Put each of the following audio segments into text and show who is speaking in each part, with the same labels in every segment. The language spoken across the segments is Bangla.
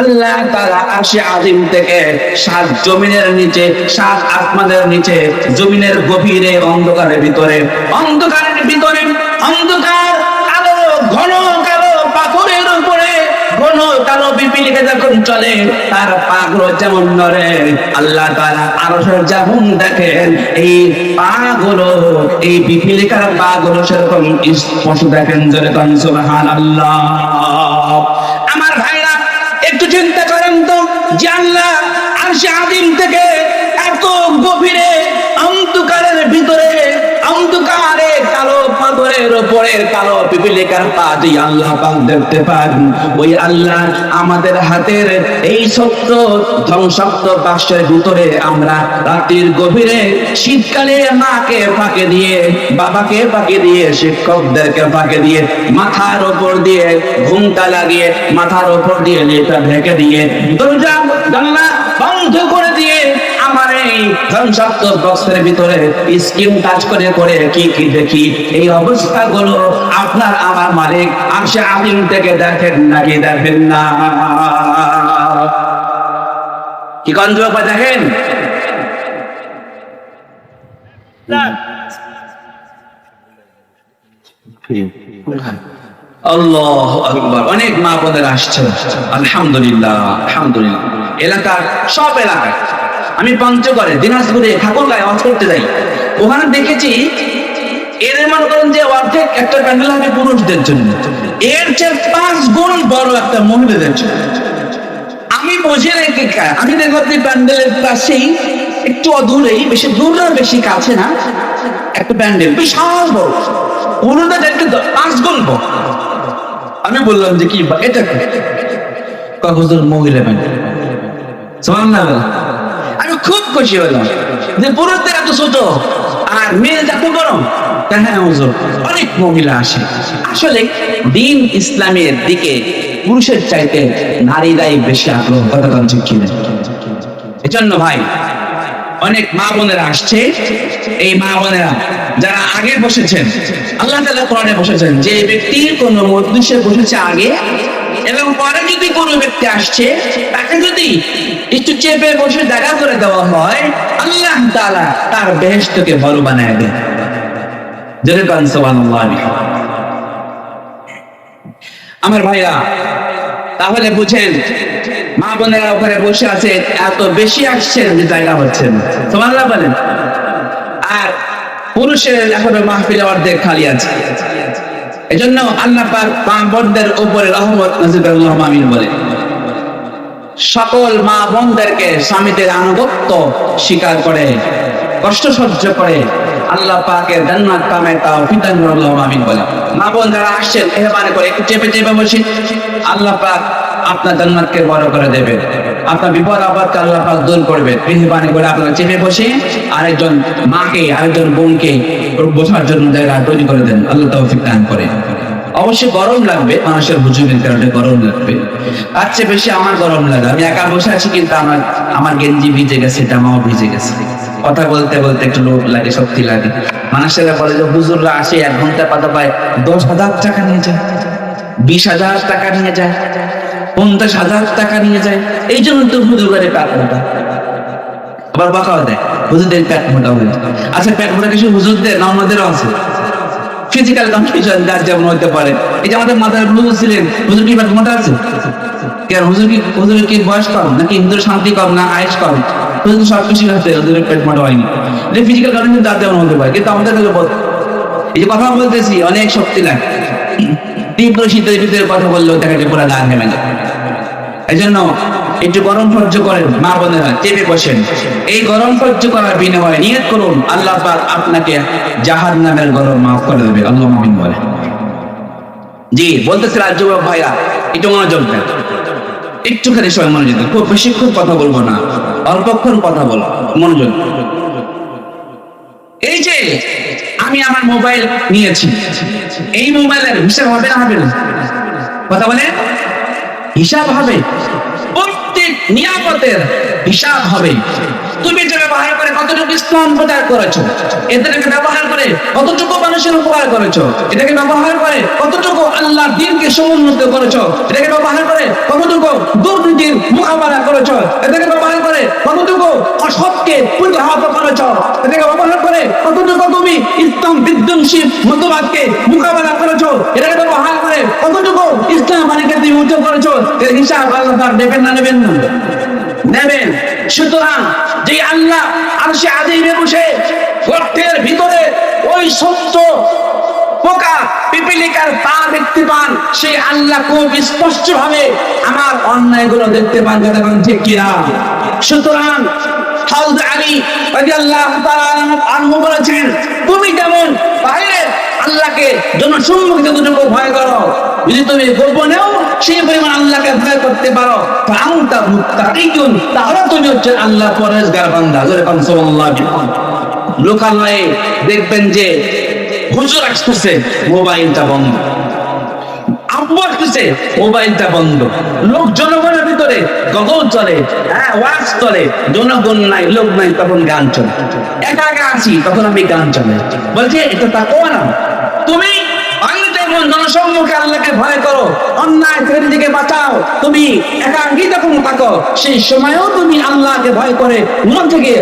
Speaker 1: আল্লাহ তারা আসে আজিম থেকে সাত জমিনের নিচে, সাত আসমানের নিচে, জমিনের গভীরে, অন্ধকারের ভিতরে অন্ধকারের ভিতরে, অন্ধকার ঘন, কালো পাথরের উপরে, ঘন কালো পিপিলিকে যখন চলে, তার পাগুলো যেমন নড়ে, আল্লাহ তারা আরও যেমন দেখেন, এই পাগুলো, এই পিপিলিকার পাগুলো সেরকম দেখেন জোরে সুবহান চিন্তা করেন তো জানলা আর সে আদিম থেকে এত গভীরে অন্ধকারের ভিতরে অন্ধকারে কালো পাথরের উপরে কালো পা দিয়ে আল্লাহ পাক দেখতে পান। ওই আল্লাহ আমাদের হাতের এই সত্য ধ্বংসাত্ম বাক্সের ভিতরে আমরা রাতের গভীরে, শীতকালে মাকে ফাঁকে দিয়ে, বাবাকে ফাঁকে দিয়ে, শিক্ষকদেরকে ফাঁকে দিয়ে, মাথার ওপর দিয়ে ঘুমটা লাগিয়ে, মাথার ওপর দিয়ে লেপটা ঢেকে দিয়ে দরজা, জানলা বন্ধ করে দিয়ে অনেক মা বোনের আসছে। আলহামদুলিল্লাহ আলহামদুলিল্লাহ। এলাকার সব এলাকায়। আমি পঞ্চগড়ে দিনাজপুরে ঠাকুরগাঁয়ে অজ করতে যাই। ওখানে দেখেছি, এর মনে করেন যে অর্ধেক একটা প্যান্ডেল হবে পুরুষদের জন্য। এর চেয়ে পাঁচ গুণ বড় একটা মহিলাদের জন্য। আমি বুঝে রেখে আমি দেখো প্যান্ডেলের পাশেই, একটু অদূরেই, বেশি দূর না, বেশি কাছে না, একটা প্যান্ডেল, বিশাল বড়। পুরোটা দেখতে পাঁচ গুণ বড়। আমি বললাম যে কি এটা কি? কখন মহিলা প্যান্ডেল। সুবহানাল্লাহ। আমি খুব খুশি হলাম যে পুরুষদের এত ছোট আর মেয়ের এত গরম। হ্যাঁ অনেক মহিলা আসে। আসলে দিন ইসলামের দিকে পুরুষের চাইতে নারীরাই বেশি আগ্রহ, কথা ঠিক এজন্য ভাই, অনেক মা বোনেরা আসছে। এই মা বোনেরা যারা আগে বসেছেন, আল্লাহ তাআলা কোরআনে বসেছেন, যে ব্যক্তি কোন মজলিসে বসেছে আগে এবং পরে যদি কোনো ব্যক্তি আসছে, তাকে যদি একটু চেপে বসে জায়গা করে দেওয়া হয়, আল্লাহ তাআলা তার বেহেশতকে বড় বানায় দেন। আমার ভাইরা, তাহলে বুঝেন, মা বোনেরা ওখানে বসে আছে, এত বেশি আসছেন যে জায়গা হচ্ছে না। বলেন। আর পুরুষের এখনও মাহফিল অর্ধেক খালি আছে। এজন্য আল্লাহ পাক মা বোনদের উপরে রহমত নজিবুল্লাহ আমিন বলে। সকল মা বোনদেরকে স্বামীদের আনুগত্য স্বীকার করে, কষ্ট সহ্য করে আল্লাহ পাকের জান্নাত কামে তাও ফিতানুল্লাহ আমিন বলে। মা বোন যারা আসছেন, মেহরবানি করে একটু চেপে চেপে বসে, আল্লাহ পাক আপনার জান্নাতকে বড় করে দেবে। আপনার বিপদ আপদকে আল্লাহ পাক দূর করবে। মেহরবানি করে আপনারা চেপে বসে আরেকজন মাকে, আরেকজন বোনকে বসার জন্য জায়গা তৈরি করে দেন। আল্লাহ তৌফিক দান করে। অবশ্যই গরম লাগবে, মানুষের হুজুরের কারণে গরম লাগবে। তার চেয়ে বেশি আমার গরম লাগে। আমি একা বসে আছি, কিন্তু আমার আমার গেঞ্জি ভিজে গেছে, জামাও ভিজে গেছে। কথা বলতে বলতে একটু লোভ লাগে, শক্তি লাগে। মানুষেরা বলে যে, হুজুররা আসে এক ঘণ্টা পাতা পায়, দশ হাজার টাকা নিয়ে যায়, বিশ হাজার টাকা নিয়ে যায়। পঞ্চাশ হাজার টাকা নিয়ে যায়। এই জন্য তো হুজুর করে প্যাট মোটা। আবার বাঁকাও দেয়। হুজুরদের প্যাট মোটা হয়ে আচ্ছা প্যাট মোটা কিছু হুজুরদের না আছে? ফিজিক্যাল যার যেমন হতে পারে। এই যে আমাদের হুজুর ছিলেন, হুজুর কি এবার মোটা আছে? কেন হুজুর কি হুজুরের কি বয়স কম, নাকি শান্তি কম, না আয়েস কম? হুজুর সব হুজুরের পেট মোটা হয়নি। এটা ফিজিক্যাল কন্ডিশন যার যেমন হতে পারে, কিন্তু আমাদের এই যে কথা বলতেছি, অনেক শক্তি লাগে। তীব্র শীতের ভিতরে কথা বললেও দেখা যায় পুরো ঘেমে যায় এই জন্য একটু গরম সহ্য করেন, মা বোনেরা, চেপে বসেন। এই গরম সহ্য করার বিনিময়ে নিয়ত করুন, আল্লাহ পাক আপনাকে জাহার নামের গরম মাফ করে দেবে, আল্লাহ মামিন বলে। জি, বলতেছে রাজ্য ভাইরা, একটু মনোযোগ দেন। একটুখানি সময় মনোযোগ দেন, খুব বেশিক্ষণ কথা বলব না, অল্পক্ষণ কথা বলো, মনোযোগ এই যে আমার মোবাইল নিয়েছি। এই মোবাইলের হিসাব হবে না হবে না। কথা বলে? হিসাব হবে। প্রত্যেক নিয়ামতের হিসাব হবে। তুমি ব্যবহার করে কতটুকু ইসলাম প্রচার করেছ? এটাকে ব্যবহার করে কতটুকু মানুষের উপকার করেছ? এটাকে ব্যবহার করে কতটুকু আল্লাহর দিনকে সমুন্নত করেছ? এটাকে ব্যবহার করে কতটুকু দুর্নীতির এটাকে ব্যবহার করে কতটুকু অসৎকে প্রতিহত করেছ? এটাকে ব্যবহার করে কতটুকু তুমি ইসলাম বিধ্বংসী মতবাদকে মোকাবেলা করেছ? এটাকে ব্যবহার করে কতটুকু ইসলাম মানিকে তুমি উচ্চ করেছ? এর হিসাব আল্লাহ তার নেবেন না নেবেন না? নেবেন। সুতরাং যে আল্লাহ আর সে আদিমে বসে গর্তের ভিতরে ওই সত্য পোকা পিপিলিকার পা দেখতে পান, সেই আল্লাহ খুব স্পষ্ট ভাবে আমার অন্যায়গুলো দেখতে পান, কথা বলেন ঠিক কিনা? সুতরাং হাউদ আলী রাদিয়াল্লাহু তাআলা আনহু তুমি যেমন বাইরে আল্লাহকে জনসম্মুখে যতটুকু ভয় করো যদি তুমি গোপনেও সেই পরিমাণ আল্লাহকে ভয় করতে পারো তাহলে তুমি হচ্ছে আল্লাহ পরেশগার বান্দা। লোকালয়ে দেখবেন যে হুজুর আসতেছে, মোবাইলটা বন্ধ। ভিতরে চলে হ্যাঁ চলে। লোক নাই, তখন গান চলে। আসি, তখন আমি গান চলে। এটা না। তুমি জনসম্মুখে সেই সময়ও তুমি আল্লাহকে ভয় করে, মন থেকে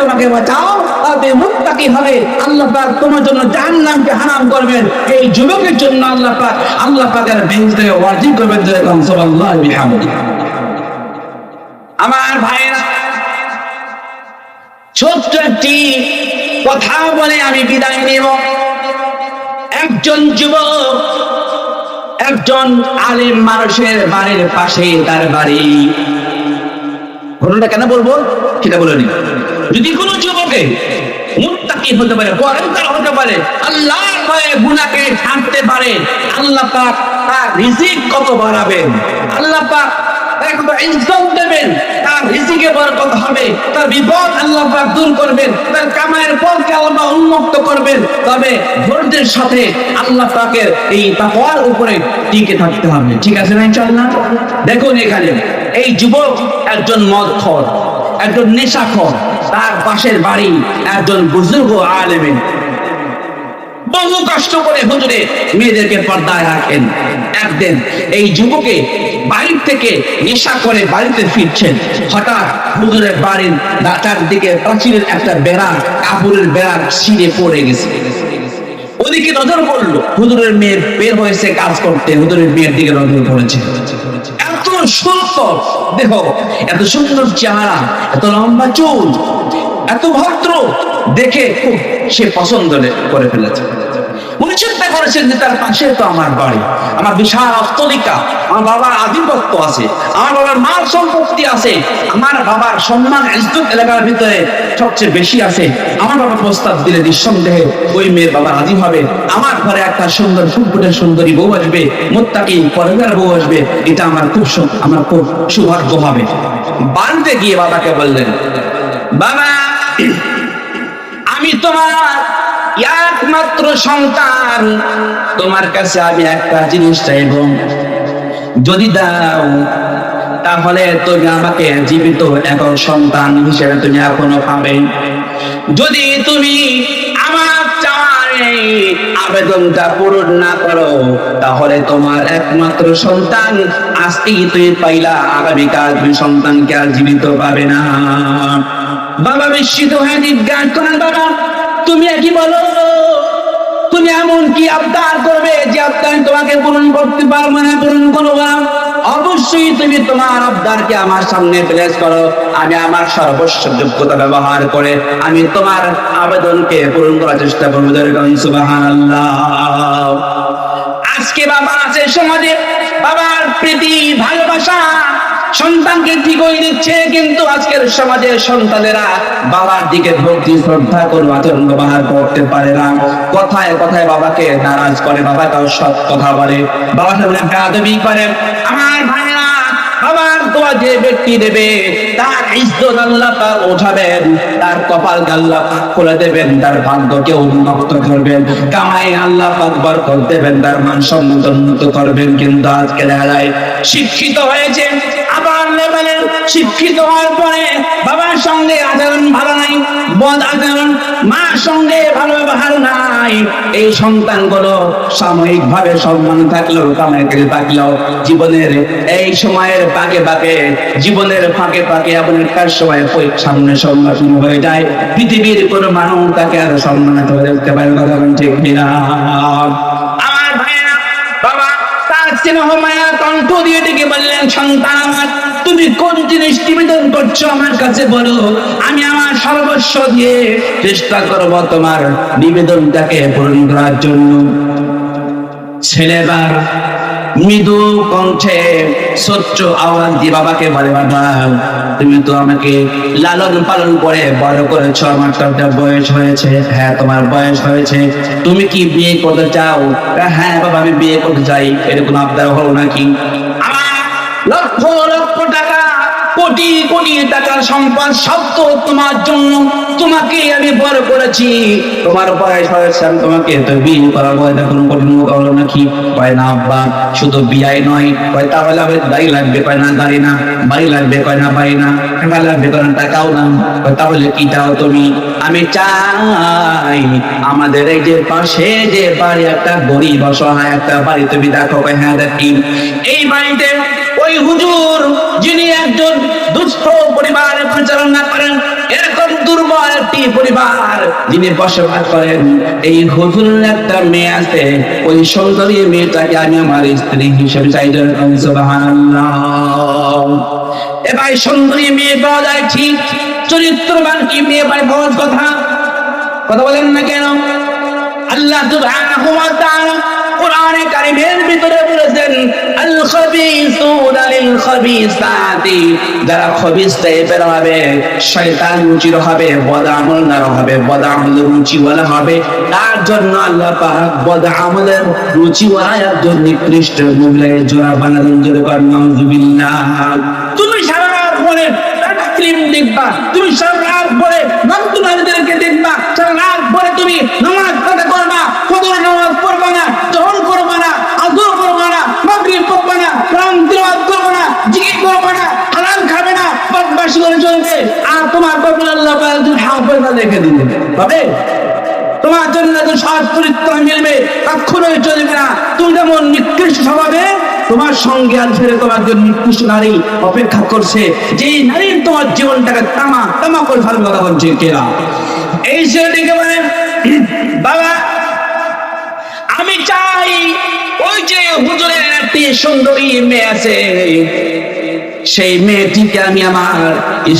Speaker 1: তোমাকে বাঁচাও করবেন। এই যুবকের জন্য আল্লাহ করবেন আমার ভাইরা ছোট্ট একটি কথা বলে আমি বিদায় নেব। একজন যুবক, একজন আলেম মানুষের বাড়ির পাশে তার বাড়ি। ঘটনাটা কেন বলব? সেটা বলে যদি কোনো যুবকে মুত্তাকি হতে পারে হতে পারে আল্লাহ ভয়ে ছাড়তে পারে, আল্লাহ পাক তার রিজিক কত বাড়াবেন? আল্লাহ পাক দেবেন? তার রিজিকে বরকত হবে। তার বিপদ আল্লাহ পাক দূর করবেন। তার কামায়ের পথকে আল্লাহ উন্মুক্ত করবেন। তবে ধৈর্যের সাথে আল্লাহ পাকের এই তাকওয়ার উপরে টিকে থাকতে হবে। ঠিক আছে না ইনশাআল্লাহ? দেখুন এখানে, এই যুবক একজন মদখর, একজন নেশাখর, তার পাশের বাড়ি একজন বুজুর্গ আলেমেন বহু কষ্ট করে হুজুরে মেয়েদেরকে পর্দায় রাখেন। একদিন এই যুবকে বাড়ি থেকে নেশা করে বাড়িতে ফিরছেন। হঠাৎ হুজুরের বাড়ির দাঁতার দিকে প্রাচীরের একটা বেড়া, কাপড়ের বেড়া ছিঁড়ে পড়ে গেছে। ওদিকে নজর পড়ল, হুজুরের মেয়ে বের হয়েছে কাজ করতে। হুজুরের মেয়ের দিকে নজর পড়েছে। এত সুন্দর দেহ, এত সুন্দর চেহারা, এত লম্বা চুল এত ভদ্র দেখে সে পছন্দ করে ফেলেছে। উনি চিন্তা করেছেন যে তার পাশে তো আমার বাড়ি, আমার বিশাল আমার বাবার আধিপত্য আছে, আমার বাবার মাল সম্পত্তি আছে, আমার বাবার সম্মান ইজ্জত এলাকার ভিতরে সবচেয়ে বেশি আছে। আমার বাবা প্রস্তাব দিলে নিঃসন্দেহে ওই মেয়ের বাবার আদি হবে। আমার ঘরে একটা সুন্দর ফুটফুটের সুন্দরী বউ আসবে, মোত্তাকি পরের বউ আসবে, এটা আমার খুব আমার খুব সৌভাগ্য হবে। বাড়িতে গিয়ে বাবাকে বললেন, বাবা! আমি তোমার একমাত্র সন্তান। তোমার কাছে আমি একটা জিনিস চাইব। যদি দাও, তাহলে তুমি আমাকে জীবিত এখন সন্তান হিসেবে তুমি এখনও পাবে। যদি তুমি আবেদনটা পূরণ না করো, তাহলে তোমার একমাত্র সন্তান আজকেই তুমি পাইলা। আগামীকাল তুমি সন্তানকে আর জীবিত পাবে না। বাবা বিস্মিত হয়ে জিজ্ঞাসা করেন বাবা, তুমি কি বলো, তুমি এমন কি আবদার করবে যে আবদার তোমাকে পূরণ করতে পারব না, পূরণ করব না? অবশ্যই তুমি তোমার আবদারকে আমার সামনে প্লেস করো। আমি আমার সর্বস্ব যোগ্যতা ব্যবহার করে আমি তোমার আবেদনকে পূরণ করার চেষ্টা করব সুবহানাল্লাহ। আজকে বাবা আছে সমাজে বাবার প্রীতি ভালোবাসা। সন্তানকে ঠিকই দিচ্ছে? কিন্তু আজকের সমাজের সন্তানেরা বাবার দিকে ভক্তি, শ্রদ্ধা কোনো আচরণ ব্যবহার করতে পারে না। কথায় কথায় বাবাকে নারাজ করে, বাবা বাবাকেও সব কথা বলে। বাবার সামনে বেয়াদবি করে আমার ভাইরা বাবার দোয়া যে ব্যক্তি দেবে, তার ইজ্জত আল্লাহ পাক উঠাবেন, তার কপাল আল্লাহ খুলে দেবেন, তার ভাগ্যকে উন্মুক্ত করবেন, কামাই আল্লাহ পাক বরকত দেবেন, তার মান সম্মান উন্নত করবেন। কিন্তু আজকে দেখা যায় শিক্ষিত হয়েছে লেভেলের শিক্ষিত হওয়ার পরে বাবার সঙ্গে আচরণ ভালো নাই, বদ আচরণ মা সঙ্গে ভালো ব্যবহার নাই। এই সন্তানগুলো সাময়িক ভাবে সম্মান থাকলেও কামাই করে থাকলেও, জীবনের এই সময়ের পাকে পাকে জীবনের ফাঁকে ফাঁকে এমন একটা সময় সামনে সম্মুখীন হয়ে যায়। পৃথিবীর কোন মানুষ তাকে আর সম্মান করে দেখতে পারে কথা ঠিক কিনা? আমার ভাইয়েরা, বাবা, তার স্নেহ মায়া কণ্ঠ দিয়ে ডেকে বললেন, সন্তান আমার তুমি কোন জিনিস নিবেদন করছ আমার কাছে বলো। আমি আমার সর্বস্ব দিয়ে চেষ্টা করব তোমার নিবেদনটাকে পূরণ করার জন্য। ছেলেবার মৃদু কণ্ঠে সচ্চ আওয়াজ দিয়ে বাবাকে বলে, বাবা, তুমি তো আমাকে লালন পালন করে বড় করেছ। আমার তো একটা বয়স হয়েছে। হ্যাঁ তোমার বয়স হয়েছে। তুমি কি বিয়ে করতে চাও? হ্যাঁ বাবা, আমি বিয়ে করতে চাই। এরকম আবদার হলো নাকি? লক্ষ কোটি কোটি টাকার সম্পদ তো তোমার জন্য। তোমাকে আমি বড় করেছি। তোমার বয়স হয়েছে, আমি তোমাকে তো বিয়ে করাবো এটা কোনো কঠিন হলো নাকি কয় না, আব্বা, শুধু বিয়াই নয়। কয়, তাহলে আমার গাড়ি লাগবে, কয় না গাড়ি না। বাড়ি লাগবে, কয় না, বাড়ি না। টাকা লাগবে না, টাকাও না। কয়, তাহলে কি চাও তুমি? আমি চাই আমাদের এই যে পাশে যে বাড়ি, একটা গরিব, অসহায় একটা বাড়ি। তুমি দেখো হ্যাঁ দেখি। এই বাড়িতে ওই হুজুর যিনি একজন দুস্থ পরিবারের পরিচালনা করেন এরকম দুর্বল পরিবার যিনি বসবাস করেন, এই হুজুরের একটা মেয়ে আছে, ওই সুন্দরী মেয়েটাকে আমি আমার স্ত্রী হিসেবে চাই এবার সুন্দরী মেয়ে পাওয়া যায় ঠিক, চরিত্রবান কি মেয়ে পায় কথা কথা বলেন না কেন? আল্লাহ সুবহানাহু কোরআনে কারীমের ভিতরে বলেছেন আল নিকৃষ্ট জোড়া বানালেন, জোরে তুমি সারা বলে ক্রিম দেখবা, তুমি সারা রাত ভরে নন্দনারীদেরকে দেখবা, সারা ভরে তুমি নামাজ কথা করবা ফজর নামাজ পড়বা না জহর করবা না আজর করবা না মাগরিব পড়বা না কোরআন তিলাওয়াত করবা না জিকির করবা না হালাল খাবে না বদমাশি করে চলবে আর তোমার কপাল আল্লাহ পাক তুমি হাফেজা রেখে দিবে পাবে তোমার জন্য যে সৎ চরিত্র মিলবে কখনোই চলবে না। তুমি যেমন নিকৃষ্ট স্বভাবে, তোমার সঙ্গে আর ফেরে তোমার জন্য নিকৃষ্ট নারী অপেক্ষা করছে। যে নারীর তোমার জীবনটাকে তামা তামা করে ফেলবে কথা বলছে কেরা এই ছেলেটিকে বলে, বাবা, আমি চাই ওই যে হুজুরের একটি সুন্দরী মেয়ে আছে। সেই মেয়েটিকে আমি আমার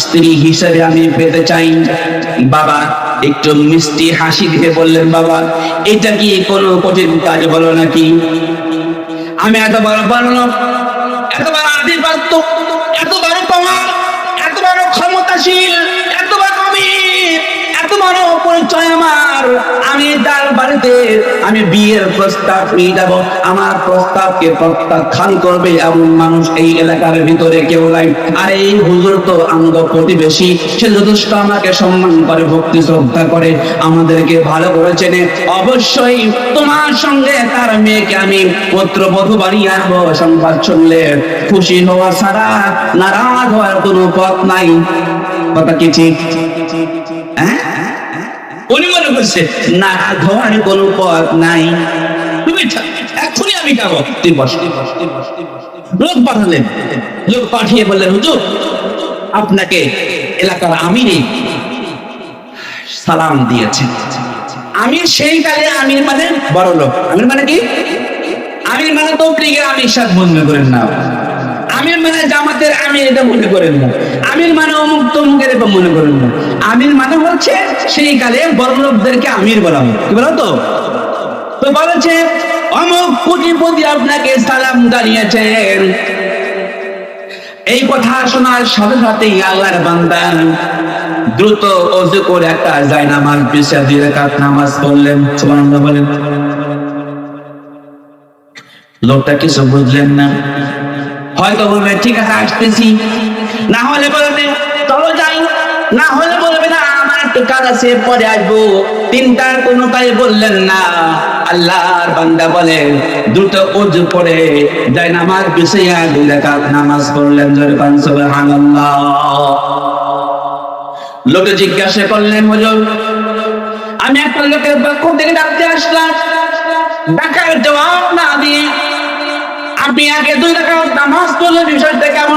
Speaker 1: স্ত্রী হিসেবে আমি পেতে চাই। বাবা, একটু মিষ্টি হাসি দিয়ে বললেন, বাবা, এটা কি কোনো কঠিন কাজ বলো নাকি? আমি এত বড় বড় এত বড় আধিপত্য এত বড় পাওয়ার এত বড় ক্ষমতাশীল এত বড় আমির এত বড় পরিচয় আমার, আমি তার বাড়িতে আমি বিয়ের প্রস্তাব নিয়ে যাব। আমার প্রস্তাবকে প্রত্যাখ্যান করবে এমন মানুষ এই এলাকার ভিতরে কেউ নাই। আর এই হুজুর তো আমাদের প্রতিবেশী, সে যথেষ্ট আমাকে সম্মান করে, ভক্তি শ্রদ্ধা করে, আমাদেরকে ভালো করে চেনে। অবশ্যই তোমার সঙ্গে তার মেয়েকে আমি পুত্রবধূ বানিয়ে আনব। সংবাদ শুনলে খুশি হওয়া ছাড়া নারাজ হওয়ার কোনো পথ নাই। কথা কি ঠিক? উনি মনে করছে, না, ধোয়ার কোনো পথ নাই। তুমি এখনই আমি যাব। তুই বস লোক পাঠালেন। লোক পাঠিয়ে বললেন, হুজুর, আপনাকে এলাকার আমিরে সালাম দিয়েছেন আমির সেই কালে আমির মানে বড় লোক আমির মানে কি? আমির মানে তবলিগের আমির সাথ মনে করেন না। আমির মানে জামাতের আমির এটা মনে করেন না আমির মানে অমুক তমুকের এটা মনে করেন না আমির মানে হচ্ছে সেই কালে বড় লোকদেরকে আমির বলা হয়। কি বলো তো? তো বলেছে, অমুক কোটিপতি আপনাকে সালাম জানিয়েছেন। এই কথা শোনার সাথে সাথেই আল্লাহর বান্দা দ্রুত অজু করে একটা জায়নামাজ বিছা দিয়ে রাকাত নামাজ পড়লেন। সুবহানাল্লাহ বলেন। লোকটা কিছু বুঝলেন না। হয়তো বলবে, ঠিক আছে, আসতেছি। না হলে বলবে, চলো যাই। না হলে বলবে, না, আমার একটু কাজ আছে, পরে আসব। তিনটার কোনো তাই বললেন না। আল্লাহর বান্দা বলে দ্রুত অজু করে যাই নামাজ দুই রাকাত নামাজ পড়লেন জোরে পান লোকে জিজ্ঞাসা করলেন, হুজুর, আমি একটা লোকের পক্ষ থেকে ডাকতে আসলাম। ডাকার জবাব না দিয়ে আপনি আগে দুই টাকা নামাজ পড়লে বিষয়টা কেমন?